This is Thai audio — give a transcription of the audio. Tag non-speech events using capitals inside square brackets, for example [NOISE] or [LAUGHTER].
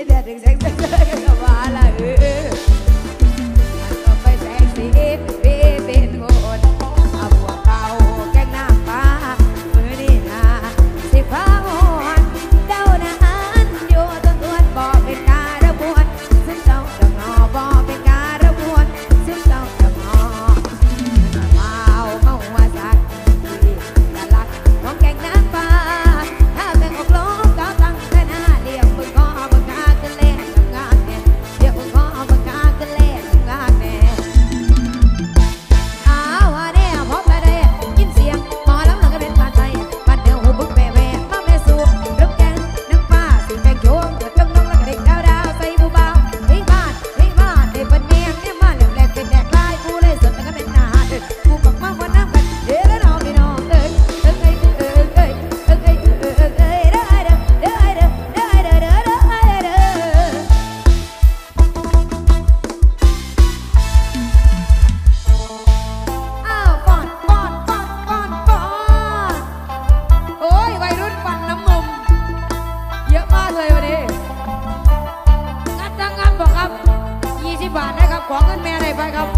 Exactly. [LAUGHS] นะครับ ขอเงินแม่ได้ไปครับ